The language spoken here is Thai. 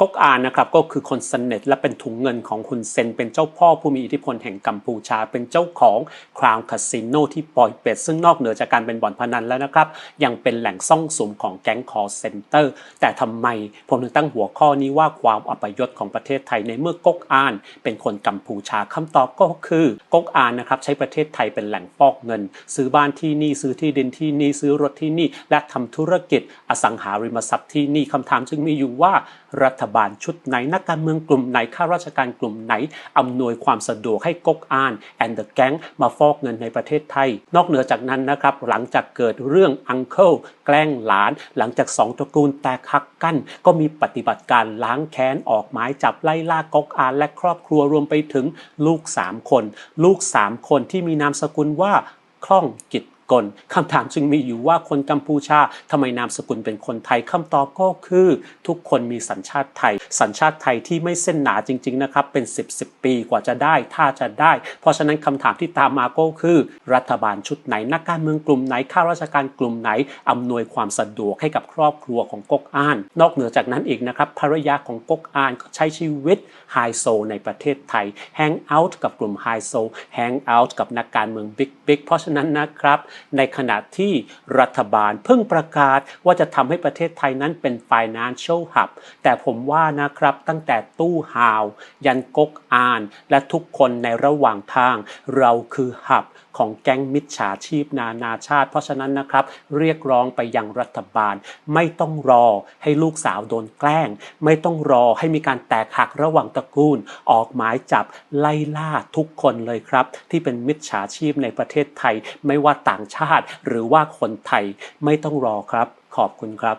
ก๊กอานนะครับก็คือคนสนิทและเป็นถุงเงินของคุณเซน เป็นเจ้าพ่อผู้มีอิทธิพลแห่งกัมพูชา เป็นเจ้าของคราวคาสิโนที่ปอยเป็ด ซึ่งนอกเหนือจากการเป็นบ่อนพนันแล้วนะครับ ยังเป็นแหล่งซ่องสุมของแก๊งคอร์เซนเตอร์ แต่ทำไมผมถึงตั้งหัวข้อนี้ว่าความอัปยศของประเทศไทยในเมื่อก๊กอาน เป็นคนกัมพูชาคำตอบก็คือก๊กอานนะครับใช้ประเทศไทยเป็นแหล่งฟอกเงิน ซื้อบ้านที่นี่ซื้อที่ดินที่นี่ซื้อรถที่นี่ และทำธุรกิจอสังหาริมทรัพย์ที่นี่คำถามจึงมีอยู่ว่ารัฐบาลชุดไหน นักการเมืองกลุ่มไหนข้าราชการกลุ่มไหนอำนวยความสะดวกให้ก๊กอานแอนเดอะแก๊งมาฟอกเงินในประเทศไทย นอกเหนือจากนั้นนะครับหลังจากเกิดเรื่องอังเคิลแกล้งหลาน หลังจากสองตระกูลแตกหักกัน ก็มีปฏิบัติการล้างแค้นออกหมายจับไล่ล่าก๊กอานและครอบครัวรวมไปถึงลูก 3 คน ลูก 3 คนที่มีนามสกุลว่าคล่องกิจ กลคำถามจึงมีอยู่ว่าคนกัมพูชาทำไมนามสกุลเป็นคนไทยคำตอบก็คือ ทุกคนมีสัญชาติไทย สัญชาติไทยที่ไม่เส้นหนาจริง ๆ นะครับ เป็น 10บสปีกว่าจะได้ ถ้าจะได้ เพราะฉะนั้นคำถามที่ตามมาก็คือ รัฐบาลชุดไหนนักการเมืองกลุ่มไหนข้าราชการกลุ่มไหนอำนวยความสะดวกให้กับครอบครัวของก๊กอาน นอกเหนือจากนั้นอีกนะครับภรรยาของก๊กอานก็ใช้ชีวิตไฮโซในประเทศไทยแฮงเอาท์กับกลุ่มไฮโซแฮงเอาท์กับนักการเมืองบิ๊กบิ๊กเพราะฉะนั้นนะครับในขณะที่รัฐบาลเพิ่งประกาศว่าจะทำให้ประเทศไทยนั้นเป็น financial hub แต่ผมว่านะครับตั้งแต่ตู้ฮาว ยันก๊กอาน และทุกคนในระหว่างทาง เราคือหับของแก๊งมิจฉาชีพนานาชาติ เพราะฉะนั้นนะครับ เรียกร้องไปยังรัฐบาล ไม่ต้องรอให้ลูกสาวโดนแกล้ง ไม่ต้องรอให้มีการแตกหักระหว่างตระกูล ออกหมายจับไล่ล่าทุกคนเลยครับ ที่เป็นมิจฉาชีพในประเทศไทยไม่ว่าต่างางชาติ หรือว่าคนไทยไม่ต้องรอครับ ขอบคุณครับ